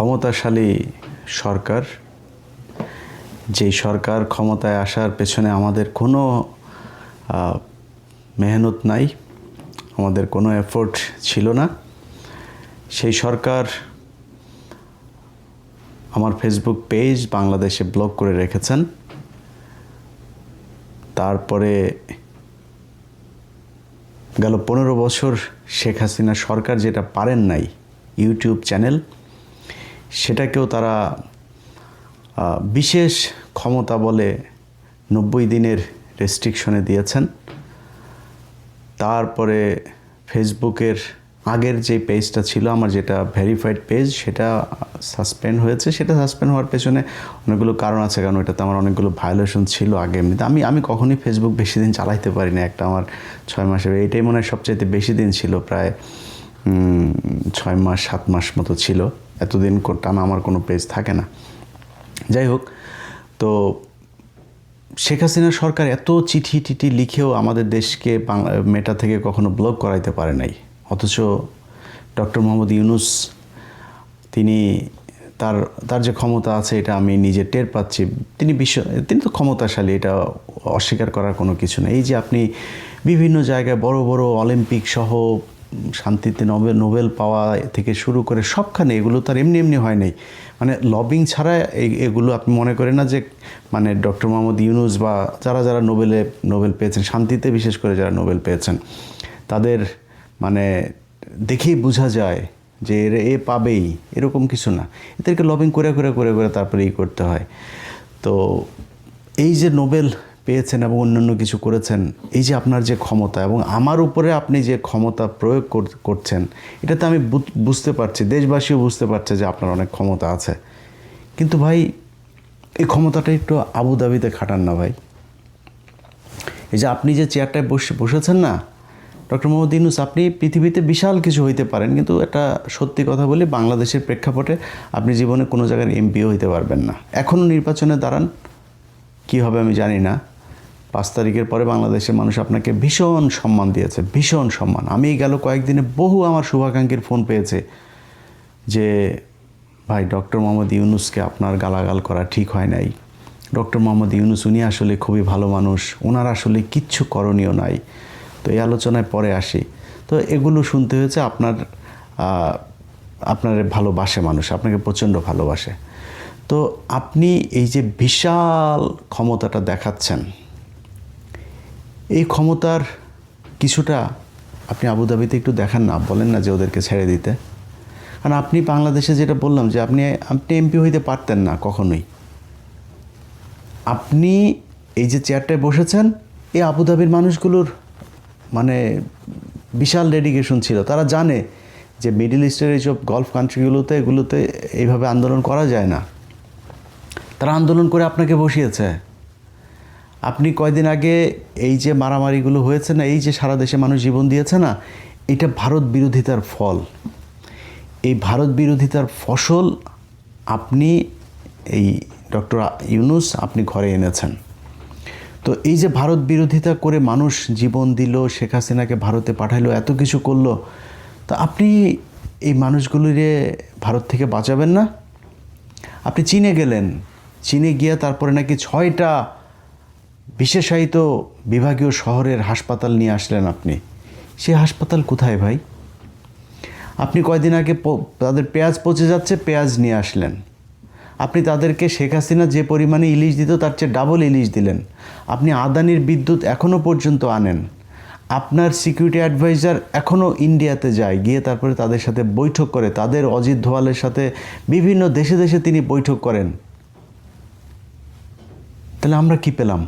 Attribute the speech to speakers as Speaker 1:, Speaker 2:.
Speaker 1: ক্ষমতাশালী সরকার, যেই সরকার ক্ষমতায় আসার পেছনে আমাদের কোনো মেহনত নাই, আমাদের কোনো এফোর্ট ছিল না। সেই সরকার আমার ফেসবুক পেজ বাংলাদেশে ব্লক করে রেখেছেন। তারপরে গেল পনেরো বছর শেখ হাসিনা সরকার যেটা পারেন নাই ইউটিউব চ্যানেল সেটাকেও তারা বিশেষ ক্ষমতা বলে নব্বই দিনের রেস্ট্রিকশনে দিয়েছেন। তারপরে ফেসবুকের আগের যে পেজটা ছিল, আমার যেটা ভেরিফাইড পেজ সেটা সাসপেন্ড হয়েছে। সেটা সাসপেন্ড হওয়ার পেছনে অনেকগুলো কারণ আছে, কারণ এটাতে আমার অনেকগুলো ভায়োলেশন ছিল আগে এমনিতে। আমি আমি কখনোই ফেসবুক বেশি দিন চালাইতে পারি না একটা আমার ছয় মাসের এইটাই মনে হয় সবচাইতে বেশি দিন ছিল, প্রায় ছয় মাস, সাত মাস মতো ছিল। এতদিন কো- টানা আমার কোনো পেজ থাকে না। যাই হোক, তো শেখ হাসিনা সরকার এত চিঠি টিঠি লিখেও আমাদের দেশকে মেটা থেকে কখনো ব্লক করাইতে পারে নাই। অথচ ডক্টর মোহাম্মদ ইউনুস, তিনি তার তার যে ক্ষমতা আছে, এটা আমি নিজে টের পাচ্ছি। তিনি বিশ্ব, তিনি তো ক্ষমতাশালী, এটা অস্বীকার করার কোনো কিছু নেই। এই যে আপনি বিভিন্ন জায়গায় বড় বড় অলিম্পিক সহ শান্তিতে নোবেল নোবেল পাওয়া থেকে শুরু করে সবখানে এগুলো তার এমনি এমনি হয় নাই। মানে লবিং ছাড়া এগুলো আপনি মনে করেন না যে মানে ডক্টর মোহাম্মদ ইউনুস বা যারা যারা নোবেলে, নোবেল পেয়েছেন, শান্তিতে বিশেষ করে যারা নোবেল পেয়েছেন, তাদের মানে দেখেই বোঝা যায় যে এর, এ পাবেই, এরকম কিছু না। এদেরকে লবিং করে করে করে করে তারপরে ই করতে হয়। তো এই যে নোবেল পেয়েছেন এবং অন্যান্য কিছু করেছেন, এই যে আপনার যে ক্ষমতা এবং আমার উপরে আপনি যে ক্ষমতা প্রয়োগ কর- করছেন, এটাতে আমি বুঝতে পারছি, দেশবাসীও বুঝতে পারছে যে আপনার অনেক ক্ষমতা আছে। কিন্তু ভাই, এই ক্ষমতাটা একটু আবুধাবিতে খাটান না ভাই। এই যে আপনি যে চেয়ারটায় বসে, বসেছেন না, ডক্টর মোহাম্মদ ইউনুস, আপনি পৃথিবীতে বিশাল কিছু হইতে পারেন, কিন্তু একটা সত্যি কথা বলি, বাংলাদেশের প্রেক্ষাপটে আপনি জীবনে কোনো জায়গায় এমপিও হইতে পারবেন না। এখনও নির্বাচনে দাঁড়ান, কী হবে আমি জানি না। পাঁচ তারিখের পরে বাংলাদেশের মানুষ আপনাকে ভীষণ সম্মান দিয়েছে, ভীষণ সম্মান। আমি গেল কয়েকদিনে বহু আমার শুভাকাঙ্ক্ষীর ফোন পেয়েছে যে, ভাই, ডক্টর মোহাম্মদ ইউনুসকে আপনার গালাগাল করা ঠিক হয় নাই। ডক্টর মোহাম্মদ ইউনুস, উনি আসলে খুবই ভালো মানুষ। ওনার আসলে কিচ্ছু করণীয় নাই। তো এই আলোচনায় পরে আসি। তো এগুলো শুনতে হয়েছে আপনার আপনার ভালোবাসে মানুষ, আপনাকে প্রচণ্ড ভালোবাসে। তো আপনি এই যে বিশাল ক্ষমতাটা দেখাচ্ছেন এই ক্ষমতার কিছুটা আপনি আবুধাবিতে একটু দেখান না, বলেন না যে ওদেরকে ছেড়ে দিতে। কারণ আপনি বাংলাদেশে যেটা বললাম যে আপনি আপনি এমপি হইতে পারতেন না কখনোই। আপনি এই যে চেয়ারটায় বসেছেন, এই আবুধাবির মানুষগুলোর মানে বিশাল ডেডিকেশন ছিল। তারা জানে যে মিডল ইস্টের এইসব গলফ কান্ট্রিগুলোতে এগুলোতে এইভাবে আন্দোলন করা যায় না। তারা আন্দোলন করে আপনাকে বসিয়েছে। আপনি কয়দিন আগে এই যে মারামারিগুলো হয়েছে না, এই যে সারা দেশে মানুষ জীবন দিয়েছে না, এটা ভারত বিরোধিতার ফল। এই ভারত বিরোধিতার ফসল আপনি, এই ডক্টর ইউনুস আপনি ঘরে এনেছেন। তো এই যে ভারত বিরোধিতা করে মানুষ জীবন দিল, শেখ হাসিনাকে ভারতে পাঠাইলো, এত কিছু করল, তা আপনি এই মানুষগুলিরে ভারত থেকে বাঁচাবেন না? আপনি চীনে গেলেন, চীনে গিয়ে তারপরে নাকি ছয়টা বিশেষায়িত বিভাগীয় শহরের হাসপাতাল নিয়ে আসলেন আপনি। সে হাসপাতাল কোথায় ভাই? আপনি কয়দিন আগে তাদের পেঁয়াজ পচে যাচ্ছে, পেঁয়াজ নিয়ে আসলেন। আপনি তাদেরকে শেখ হাসিনা যে পরিমাণে ইলিশ দিত, তার চেয়ে ডাবল ইলিশ দিলেন। আপনি আদানির বিদ্যুৎ এখনও পর্যন্ত আনেন। আপনার সিকিউরিটি অ্যাডভাইজার এখনও ইন্ডিয়াতে যায়, গিয়ে তারপরে তাদের সাথে বৈঠক করে। তাদের অজিত ধোয়ালের সাথে বিভিন্ন দেশে দেশে তিনি বৈঠক করেন। তাহলে আমরা কি পেলাম?